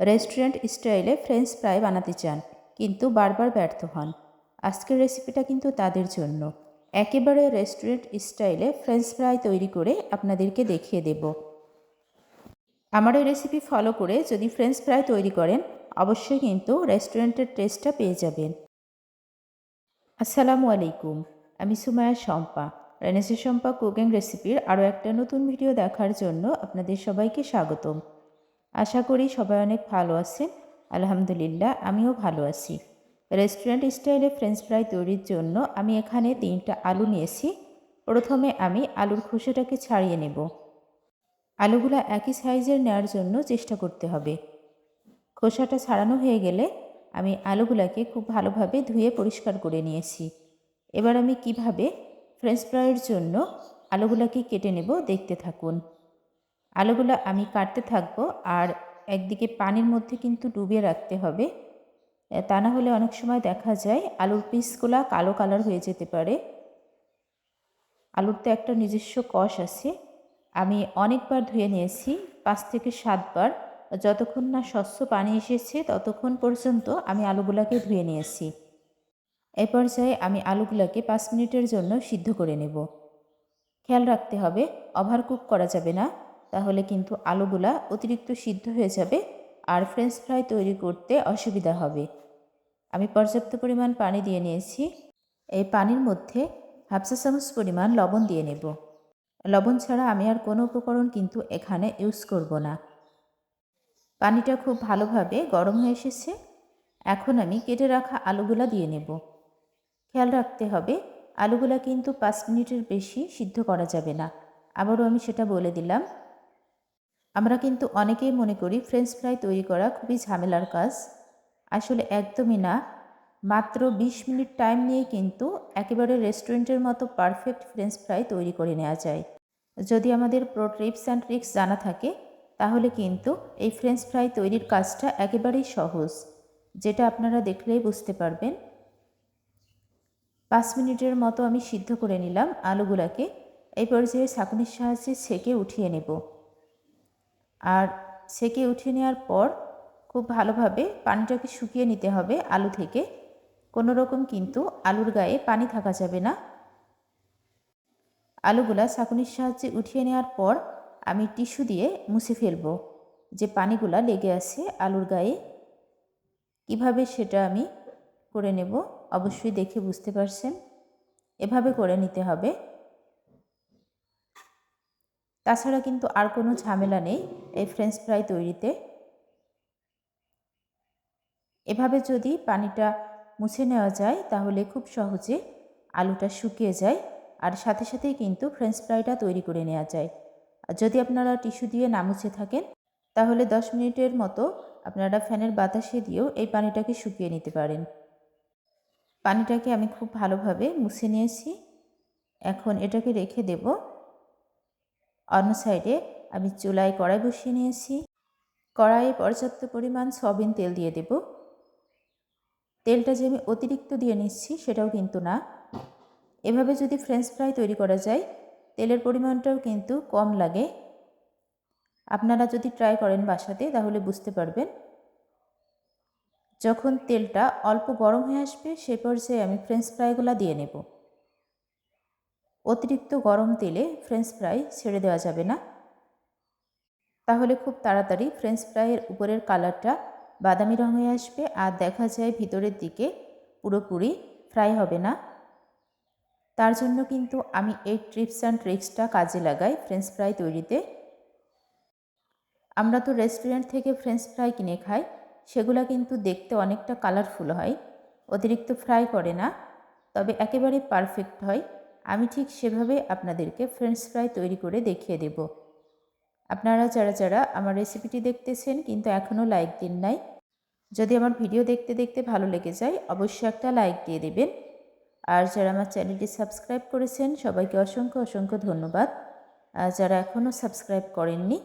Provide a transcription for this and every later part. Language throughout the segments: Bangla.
রেস্টুরেন্ট স্টাইলে ফ্রেঞ্চ ফ্রাই বানাতে চান, কিন্তু বারবার ব্যর্থ হন। আজকের রেসিপিটা কিন্তু তাদের জন্য। একেবারে রেস্টুরেন্ট স্টাইলে ফ্রেঞ্চ ফ্রাই তৈরি করে আপনাদেরকে দেখিয়ে দেব। আমার এই রেসিপি ফলো করে যদি ফ্রেঞ্চ ফ্রাই তৈরি করেন, অবশ্যই কিন্তু রেস্টুরেন্টের টেস্টটা পেয়ে যাবেন। আসসালামু আলাইকুম, আমি সুমায়া শম্পা। রেনেসে শম্পা কুকিং রেসিপির আরও একটা নতুন ভিডিও দেখার জন্য আপনাদের সবাইকে স্বাগতম। আশা করি সবাই অনেক ভালো আছেন। আলহামদুলিল্লাহ, আমিও ভালো আছি। রেস্টুরেন্ট স্টাইলে ফ্রেঞ্চ ফ্রাই তৈরির জন্য আমি এখানে তিনটা আলু নিয়েছি। প্রথমে আমি আলুর খোসাটাকে ছাড়িয়ে নেব। আলুগুলো একই সাইজের নেওয়ার জন্য চেষ্টা করতে হবে। খোসাটা ছাড়ানো হয়ে গেলে আমি আলুগুলাকে খুব ভালোভাবে ধুয়ে পরিষ্কার করে নিয়েছি। এবার আমি কীভাবে ফ্রেঞ্চ ফ্রাইয়ের জন্য আলুগুলাকে কেটে নেব দেখতে থাকুন। আলুগুলো আমি কাটতে থাকব আর একদিকে পানির মধ্যে কিন্তু ডুবিয়ে রাখতে হবে। তা না হলে অনেক সময় দেখা যায় আলুর পিসগুলা কালো কালার হয়ে যেতে পারে। আলুর তো একটা নিজস্ব কষ আছে। আমি অনেকবার ধুয়ে নিয়েছি, পাঁচ থেকে সাতবার যতক্ষণ না স্বচ্ছ পানি এসেছে ততক্ষণ পর্যন্ত আমি আলুগুলাকে ধুয়ে নিয়েছি। এ পর্যায়ে আমি আলুগুলাকে পাঁচ মিনিটের জন্য সিদ্ধ করে নেব। খেয়াল রাখতে হবে ওভার কুক করা যাবে না। তাহলে কিন্তু আলুগুলা অতিরিক্ত সিদ্ধ হয়ে যাবে আর ফ্রেঞ্চ ফ্রাই তৈরি করতে অসুবিধা হবে। আমি পর্যাপ্ত পরিমাণ পানি দিয়ে নিয়েছি। এই পানির মধ্যে হাফসা চামচ পরিমাণ লবণ দিয়ে নেব। লবণ ছাড়া আমি আর কোনো উপকরণ কিন্তু এখানে ইউজ করব না। পানিটা খুব ভালোভাবে গরম হয়ে এসেছে। এখন আমি কেটে রাখা আলুগুলা দিয়ে নেব। খেয়াল রাখতে হবে, আলুগুলা কিন্তু পাঁচ মিনিটের বেশি সিদ্ধ করা যাবে না। আবারও আমি সেটা বলে দিলাম। আমরা কিন্তু অনেকেই মনে করি ফ্রেঞ্চ ফ্রাই তৈরি করা খুবই ঝামেলার কাজ। আসলে একদমই না। মাত্র ২০ মিনিট টাইম নিয়ে কিন্তু একেবারে রেস্টুরেন্টের মতো পারফেক্ট ফ্রেঞ্চ ফ্রাই তৈরি করে নেওয়া যায়। যদি আমাদের প্রো ট্রিপস অ্যান্ড ট্রিক্স জানা থাকে, তাহলে কিন্তু এই ফ্রেঞ্চ ফ্রাই তৈরির কাজটা একেবারেই সহজ, যেটা আপনারা দেখলেই বুঝতে পারবেন। পাঁচ মিনিটের মতো আমি সিদ্ধ করে নিলাম আলুগুলাকে। এই পর্যায়ে ছাঁকুনির সাহায্যে ছেঁকে উঠিয়ে নেব। আর ছেঁকে উঠিয়ে নেওয়ার পর খুব ভালোভাবে পানিটাকে শুকিয়ে নিতে হবে আলু থেকে। কোনো রকম কিন্তু আলুর গায়ে পানি থাকা যাবে না। আলুগুলা ছাঁকুনির সাহায্যে উঠিয়ে নেওয়ার পর আমি টিস্যু দিয়ে মুছে ফেলব যে পানিগুলা লেগে আছে আলুর গায়ে। কীভাবে সেটা আমি করে নেব অবশ্যই দেখে বুঝতে পারছেন। এভাবে করে নিতে হবে। তাছাড়া কিন্তু আর কোনো ঝামেলা নেই, এই ফ্রেঞ্চ ফ্রাই তৈরিতে। এভাবে যদি পানিটা মুছে নেওয়া যায়, তাহলে খুব সহজে আলুটা শুকিয়ে যায়, আর সাথে সাথেই কিন্তু ফ্রেঞ্চ ফ্রাইটা তৈরি করে নেওয়া যায়। আর যদি আপনারা টিস্যু দিয়ে না মুছে থাকেন, তাহলে দশ মিনিটের মতো আপনারা ফ্যানের বাতাসে দিয়েও এই পানিটাকে শুকিয়ে নিতে পারেন। পানিটাকে আমি খুব ভালোভাবে মুছে নিয়েছি। এখন এটাকে রেখে দেব। অন্য সাইডে আমি চুলায় কড়াই বসিয়ে নিয়েছি। কড়াইয়ে পর্যাপ্ত পরিমাণ সয়াবিন তেল দিয়ে দেব। তেলটা যে আমি অতিরিক্ত দিয়ে নিচ্ছি সেটাও কিন্তু না। এভাবে যদি ফ্রেঞ্চ ফ্রাই তৈরি করা যায়, তেলের পরিমাণটাও কিন্তু কম লাগে। আপনারা যদি ট্রাই করেন বাসাতে, তাহলে বুঝতে পারবেন। যখন তেলটা অল্প গরম হয়ে আসবে, সে পর্যায়ে আমি ফ্রেঞ্চ ফ্রাইগুলো দিয়ে নেব। অতিরিক্ত গরম তেলে ফ্রেঞ্চ ফ্রাই ছেড়ে দেওয়া যাবে না। তাহলে খুব তাড়াতাড়ি ফ্রেঞ্চ ফ্রাইয়ের উপরের কালারটা বাদামি রং হয়ে আসবে আর দেখা যায় ভিতরের দিকে পুরোপুরি ফ্রাই হবে না। তার জন্য কিন্তু আমি এই ট্রিপস অ্যান্ড ট্রিক্সটা কাজে লাগাই ফ্রেঞ্চ ফ্রাই তৈরিতে। আমরা তো রেস্টুরেন্ট থেকে ফ্রেঞ্চ ফ্রাই কিনে খাই, সেগুলো কিন্তু দেখতে অনেকটা কালারফুল হয়। অতিরিক্ত ফ্রাই করে না, তবে একেবারে পারফেক্ট হয়। আমি ঠিক সেভাবে আপনাদেরকে ফ্রেঞ্চ ফ্রাই তৈরি করে দেখিয়ে দেব। আপনারা যারা যারা আমার রেসিপিটি দেখতেছেন কিন্তু এখনও লাইক দিন নাই, যদি আমার ভিডিও দেখতে দেখতে ভালো লেগে যায়, অবশ্যই একটা লাইক দিয়ে দেবেন। আর যারা আমার চ্যানেলটি সাবস্ক্রাইব করেছেন, সবাইকে অসংখ্য অসংখ্য ধন্যবাদ। আর যারা এখনও সাবস্ক্রাইব করেননি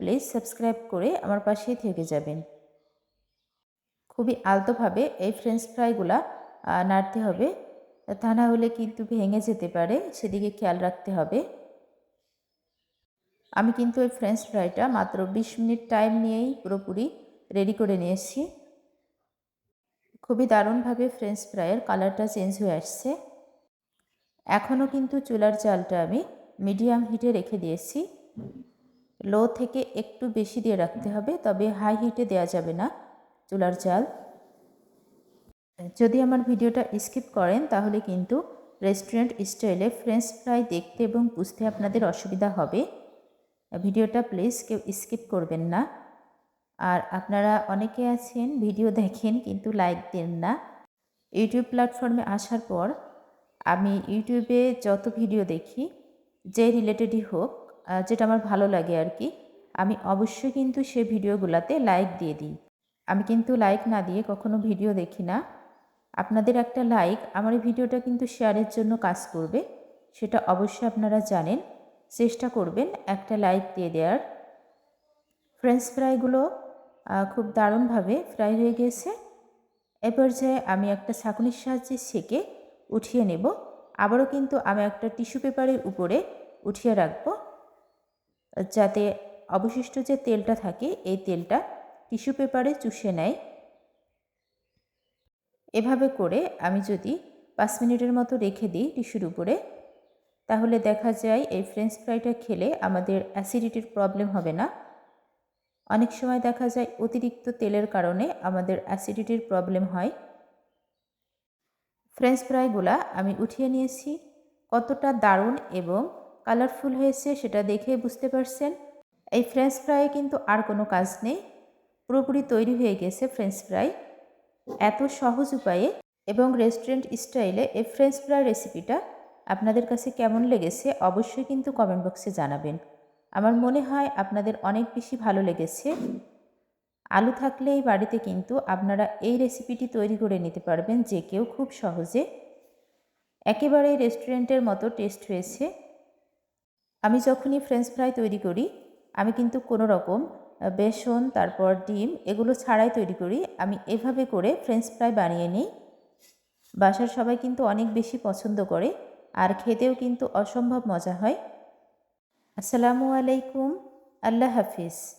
প্লিজ সাবস্ক্রাইব করে আমার পাশেই থেকে যাবেন। খুবই আলতোভাবে এই ফ্রেঞ্চ ফ্রাইগুলা নাড়তে হবে। তা না হলে কিন্তু ভেঙে যেতে পারে, সেদিকে খেয়াল রাখতে হবে। আমি কিন্তু ওই ফ্রেঞ্চ ফ্রাইটা মাত্র বিশ মিনিট টাইম নিয়েই পুরোপুরি রেডি করে নিয়েছি। খুবই দারুণভাবে ফ্রেঞ্চ ফ্রাইয়ের কালারটা চেঞ্জ হয়ে আসছে। এখনও কিন্তু চুলার চালটা আমি মিডিয়াম হিটে রেখে দিয়েছি। লো থেকে একটু বেশি দিয়ে রাখতে হবে, তবে হাই হিটে দেওয়া যাবে না চুলার চাল। যদি আমার ভিডিওটা স্কিপ করেন, তাহলে কিন্তু রেস্টুরেন্ট স্টাইলে ফ্রেঞ্চ ফ্রাই দেখতে এবং বুঝতে আপনাদের অসুবিধা হবে। ভিডিওটা প্লিজ কেউ স্কিপ করবেন না। আর আপনারা অনেকে আছেন, ভিডিও দেখেন কিন্তু লাইক দেন না। ইউটিউব প্ল্যাটফর্মে আসার পর আমি ইউটিউবে যত ভিডিও দেখি, যে রিলেটেডই হোক যেটা আমার ভালো লাগে আর কি, আমি অবশ্যই কিন্তু সেই ভিডিওগুলোতে লাইক দিয়ে দিই। আমি কিন্তু লাইক না দিয়ে কখনো ভিডিও দেখি না। আপনাদের একটা লাইক আমার এই ভিডিওটা কিন্তু শেয়ারের জন্য কাজ করবে। সেটা অবশ্যই আপনারা জানেন। চেষ্টা করবেন একটা লাইক দিয়ে দেওয়ার। ফ্রেঞ্চ ফ্রাইগুলো খুব দারুণভাবে ফ্রাই হয়ে গেছে। এ পর্যায়ে আমি একটা ছাঁকুনির সাহায্যে সেকে উঠিয়ে নেব। আবারও কিন্তু আমি একটা টিস্যু পেপারের উপরে উঠিয়ে রাখব। যাতে অবশিষ্ট যে তেলটা থাকে, এই তেলটা টিস্যু পেপারে চুষে নেয়। এভাবে করে আমি যদি পাঁচ মিনিটের মতো রেখে দিই টিস্যুর উপরে, তাহলে দেখা যায় এই ফ্রেঞ্চ ফ্রাইটা খেলে আমাদের অ্যাসিডিটির প্রবলেম হবে না। অনেক সময় দেখা যায় অতিরিক্ত তেলের কারণে আমাদের অ্যাসিডিটির প্রবলেম হয়। ফ্রেঞ্চ ফ্রাইগুলা আমি উঠিয়ে নিয়েছি, কতটা দারুণ এবং কালারফুল হয়েছে সেটা দেখে বুঝতে পারছেন। এই ফ্রেঞ্চ ফ্রাই কিন্তু আর কোনো কাজ নেই, পুরোপুরি তৈরি হয়ে গেছে ফ্রেঞ্চ ফ্রাই এত সহজ উপায়ে এবং রেস্টুরেন্ট স্টাইলে এই ফ্রেঞ্চ ফ্রাই রেসিপিটা আপনাদের কাছে কেমন লেগেছে অবশ্যই কিন্তু কমেন্ট বক্সে জানাবেন। আমার মনে হয় আপনাদের অনেক বেশি ভালো লেগেছে। আলু থাকলে এই বাড়িতে কিন্তু আপনারা এই রেসিপিটি তৈরি করে নিতে পারবেন যে কেউ খুব সহজে। একেবারেই রেস্টুরেন্টের মতো টেস্ট হয়েছে। আমি যখনই ফ্রেঞ্চ ফ্রাই তৈরি করি, আমি কিন্তু কোনো রকম বেসন, তারপর ডিম এগুলো ছাড়াই তৈরি করি। আমি এভাবে করে ফ্রেঞ্চ ফ্রাই বানিয়ে নিই। বাসার সবাই কিন্তু অনেক বেশি পছন্দ করে আর খেতেও কিন্তু অসম্ভব মজা হয়। আসসালামু আলাইকুম। আল্লাহ হাফিজ।